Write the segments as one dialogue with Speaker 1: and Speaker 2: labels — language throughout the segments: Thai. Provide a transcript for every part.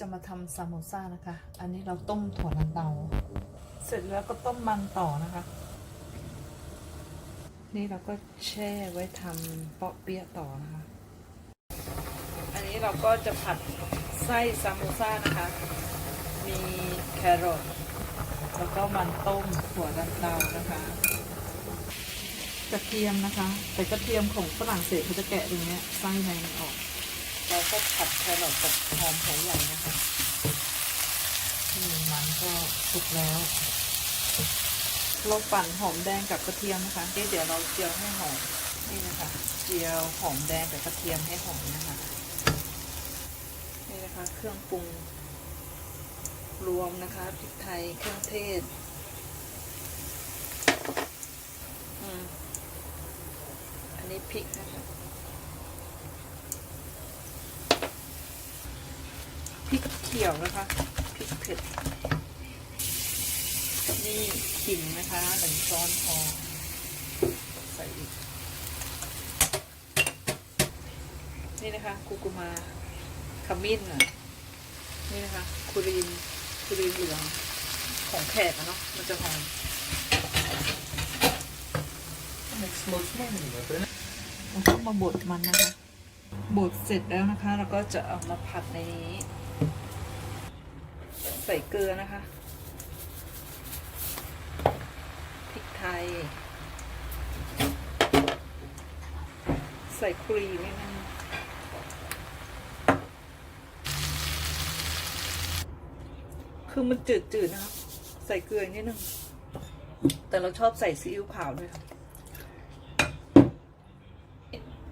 Speaker 1: จะมาทำซามโมซ่านะคะ อันนี้เราต้มถั่วลันเตา เสร็จแล้วก็ต้มมันต่อนะคะ นี่เราก็แช่ไว้ทำเปาะเปี๊ยะต่อนะคะ อันนี้เราก็จะผัดไส้ซามโมซ่านะคะ มีแครอท แล้วก็มันต้มถั่วลันเตานะคะ กระเทียมนะคะ แต่กระเทียมของฝรั่งเศสเขาจะแกะตรงนี้ไส้ในมันออก เราก็ผัดแครอทกับหอมหัวใหญ่นะคะนี่มันก็สุกแล้ว เราปั่นหอมแดงกับกระเทียมนะคะเดี๋ยวเราเจียวให้หอมนี่นะคะเจียวหอมแดงกับกระเทียมให้หอมนะคะนี่นะคะเครื่องปรุงรวมนะคะพริกไทยเครื่องเทศอันนี้พริกนะคะ พริกเขียวนะคะพริกเผ็ดนี่ขิงนะคะหนึ่งช้อนพอใส่อีก นี่นะคะกูกุมาขมิ้นอะนี่นะคะ คุรีนคุรีนเหลืองของแขกอะเนาะมันจะหอมเราต้องมาบดมันนะคะบดเสร็จแล้วนะคะ เราก็จะเอามาผัดในนี้ ใส่เกลือนะคะพริกไทย ใส่ครีมนิดนึงคือมันจืดๆนะคะใส่เกลือนิดนึง แต่เราชอบใส่ซีอิ๊วขาวด้วย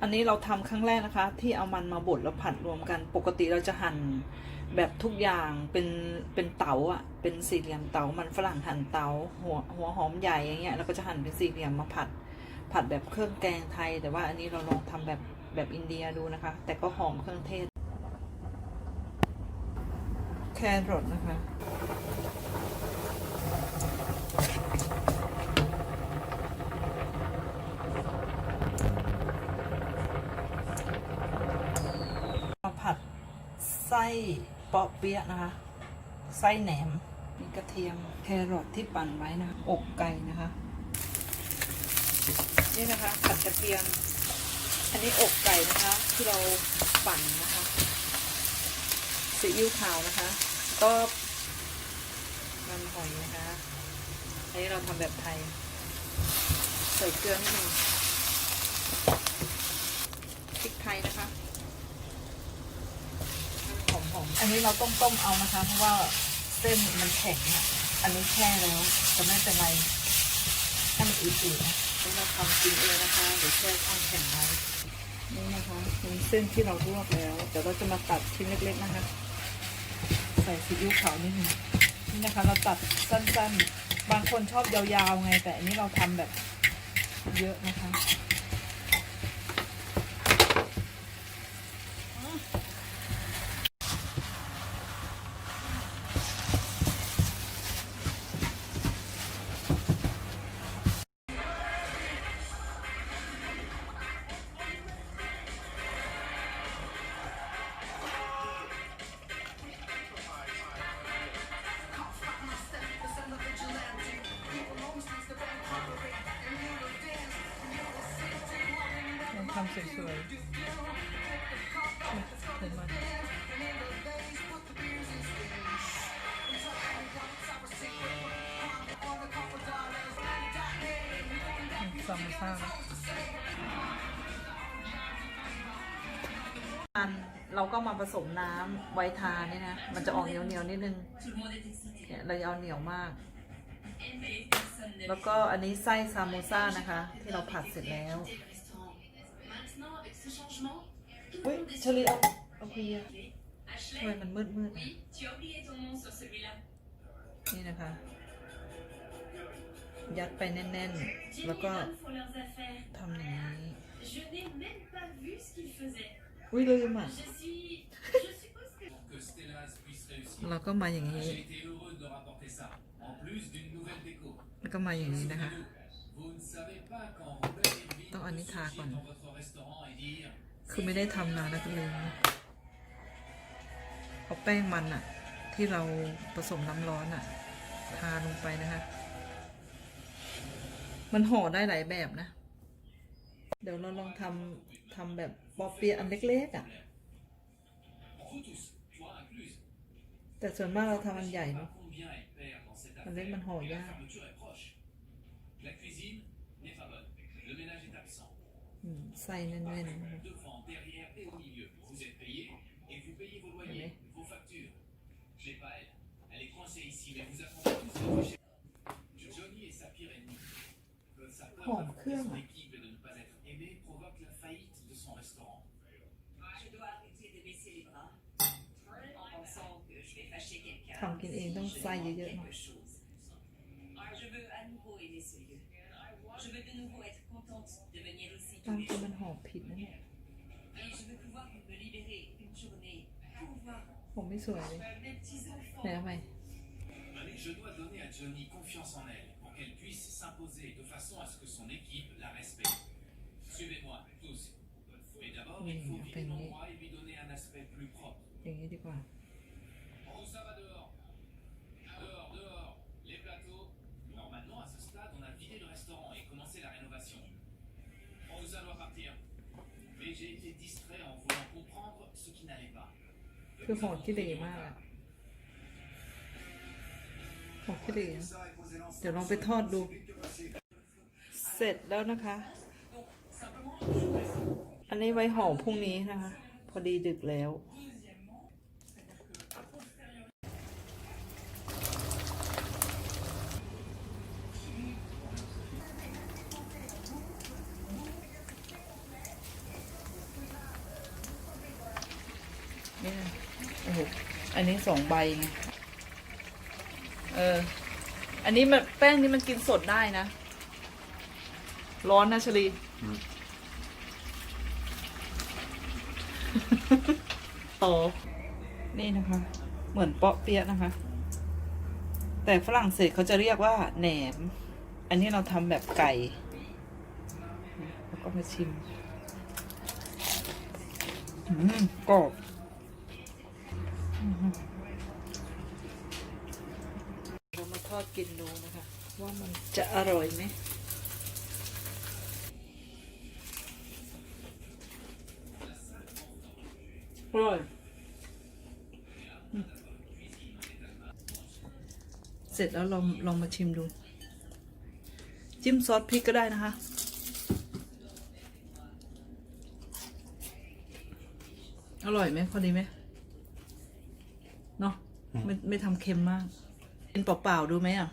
Speaker 1: อันนี้เราทำครั้งแรกนะคะ ที่เอามันมาบดแล้วผัดรวมกัน ปกติเราจะหั่น แบบทุกอย่างเป็นเป็นเต๋าอะเป็นสี่เหลี่ยมเต๋ามันฝรั่งหั่นเต๋าหัวหัวหอมใหญ่อย่างเงี้ยเราก็จะหั่นเป็นสี่เหลี่ยมมาผัด ผัดแบบเครื่องแกงไทย แต่ว่าอันนี้เราลองทำแบบแบบอินเดียดูนะคะ แต่ก็หอมเครื่องเทศ แครอทนะคะมาผัดไส้ เปาะเปี๊ยะนะคะ ไส้แหนม มีกระเทียม แครอทที่ปั่นไว้นะ อกไก่นะคะ นี่นะคะผัดกระเทียม อันนี้อกไก่นะคะ ที่เราปั่นนะคะซีอิ๊วขาวนะคะ ก็มันหอยนะคะอันนี้เราทำแบบไทย ใส่เกลือนิดนึงพริกไทยนะคะ หอมๆอันนี้เราต้มต้มๆเอานะคะ เพราะว่าเส้นมันแข็งอะอันนี้แช่แล้วจะไม่เป็นไรให้มันอืดๆนะนี่เราทำกินเองนะคะเดี๋ยวแช่ข้างแข็งไว้นี่นะคะเป็นเส้นที่เราลวกแล้วเดี๋ยวเราจะมาตัดชิ้นเล็กๆนะคะ ใส่ซีอิ๊วขาวนิดนึงนี่นะคะ เราตัดสั้นๆ บางคนชอบยาวๆไง แต่อันนี้เราทำแบบเยอะนะคะ เราทำสวยๆเห็นไหมซัมซ่าอันเราก็มาผสมน้ำไวทานนี่นะ มันจะออกเหนียวเหนียวๆนิดนึง เนี่ยเราเอาเหนียวมาก แล้วก็อันนี้ไส้ซามโมซ่านะคะ ที่เราผัดเสร็จแล้ว
Speaker 2: ce changement, tout
Speaker 1: เฮ้ย
Speaker 2: compte est
Speaker 1: เช
Speaker 2: sur
Speaker 1: ลีเอาเอาเพีย
Speaker 2: Ashley,
Speaker 1: ทำไมมันมืดมืด
Speaker 2: oui, tu as oublié ton nom sur celui-là.
Speaker 1: ๆนี่นะคะ ยัดไปแน่นๆ
Speaker 2: Jimmy
Speaker 1: แล้ว
Speaker 2: et
Speaker 1: ก็
Speaker 2: Tom font leurs affaires.
Speaker 1: ทำอย่างนี้
Speaker 2: Je n'ai même pas vu ce qu'ils faisaient.
Speaker 1: อุ้ยลืมอะ
Speaker 2: Je suis. Je suppose que.
Speaker 3: que Stellas puisse réussir.
Speaker 1: เราก็มาอย่างนี้
Speaker 3: J'ai été heureux de leur apporter ça, en plus d'une nouvelle déco.
Speaker 1: แล้วก็มาอย่างนี้นะคะ
Speaker 3: Vous ne savez pas quand Robert Irving
Speaker 1: Attends,
Speaker 3: peut
Speaker 1: Anita,
Speaker 3: surgir
Speaker 1: quoi.
Speaker 3: dans votre restaurant et dire
Speaker 1: คือไม่ได้ทำนานแล้วก็ลืมพอเอาแป้งมันอะที่เราผสมน้ำร้อนอะทาลงไปนะคะ มันห่อได้หลายแบบนะ เดี๋ยวเราลองทำทำแบบปอเปียอันเล็กๆอะแต่ส่วนมากเราทำอันใหญ่เนาะ
Speaker 3: combien elle perd dans cette
Speaker 1: Avec
Speaker 3: affaire,
Speaker 1: mon
Speaker 3: mais la
Speaker 1: regard.
Speaker 3: fermeture est proche. La cuisine n'est pas bonne. Le ménage est absent.
Speaker 1: อืมไส้แน่นๆนะคะ
Speaker 3: Devant, derrière et au milieu. Vous êtes payé et vous payez vos loyers,
Speaker 1: Allez.
Speaker 3: vos factures. J'ai pas elle. Elle est coincée ici, mais vous attendez tous votre chef. Johnny est sa pire ennemie. Que Sa peur
Speaker 1: Oh,
Speaker 3: d'affronter son
Speaker 1: cœur.
Speaker 3: équipe et de ne pas être aimé provoque la faillite de son restaurant.
Speaker 4: Je dois arrêter de baisser les bras en pensant que je vais fâcher quelqu'un.
Speaker 1: ทำกินเองต้อง
Speaker 4: si je
Speaker 1: ไส้
Speaker 4: demande
Speaker 1: เยอะๆ
Speaker 4: Je veux à nouveau aimer ce lieu. Je veux de nouveau être contente de venir ici
Speaker 1: ตาม
Speaker 4: tous les
Speaker 1: จริง
Speaker 4: jours.
Speaker 1: มันห่อผิดนะเนี่ย
Speaker 4: Et je veux pouvoir me libérer une journée pour voir
Speaker 1: ผมไม่สวยเลย
Speaker 4: mes petits enfants.
Speaker 1: ไหนเอาไป
Speaker 3: Je dois donner à Johnny confiance en elle pour qu'elle puisse s'imposer de façon à ce que son équipe la respecte. Suivez-moi, tous. Mais d'abord, il faut
Speaker 1: Oui,
Speaker 3: vider
Speaker 1: enfin,
Speaker 3: l'endroit et lui donner un aspect plus propre.
Speaker 1: อย่างนี้ดีกว่า คือห่อขี้เหร่มากอะห่อขี้เหร่นะเดี๋ยวลองไปทอดดู เสร็จแล้วนะคะ อันนี้ไว้ห่อพรุ่งนี้นะคะ พอดีดึกแล้ว นี่นะโอ้โหอันนี้สองใบไงเออ อันนี้มันแป้งนี้มันกินสดได้นะ ร้อนนะชลีโตนี่นะคะ เหมือนเปาะเปี๊ยะนะคะ แต่ฝรั่งเศสเขาจะเรียกว่าแหนม อันนี้เราทำแบบไก่ แล้วก็มาชิม อืมกรอบ เรามาทอดกินดูนะคะ ว่ามันจะอร่อยไหมอร่อยเสร็จแล้วลองลองมาชิมดู จิ้มซอสพริกก็ได้นะคะ อร่อยไหมพอดีไหม ไม่ไม่ทำเค็มมากกินเปล่าๆดูไหมอะ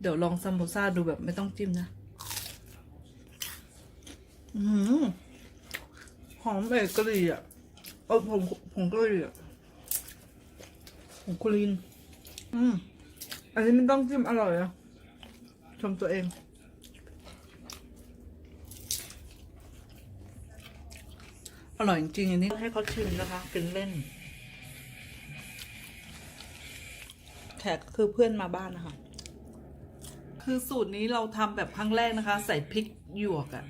Speaker 1: เดี๋ยวลองซัมโบซ่าดูแบบไม่ต้องจิ้มนะ อือหือมเอกกะหรี่อะ เออผมผมกะหรี่อะผมกุลิน อืม อันนี้ไม่ต้องจิ้มอร่อยอะชมตัวเอง อร่อยจริงอันนี้ให้เขาชิมนะคะ กินเล่น แขกคือเพื่อนมาบ้านนะคะ คือสูตรนี้เราทำแบบครั้งแรกนะคะ ใส่พริกหยวกอะ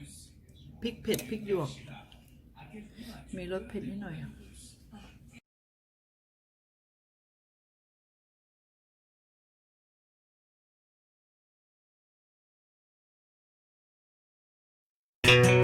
Speaker 1: พริกเผ็ดพริกหยวก มีรสเผ็ดนิดหน่อยอะ thank you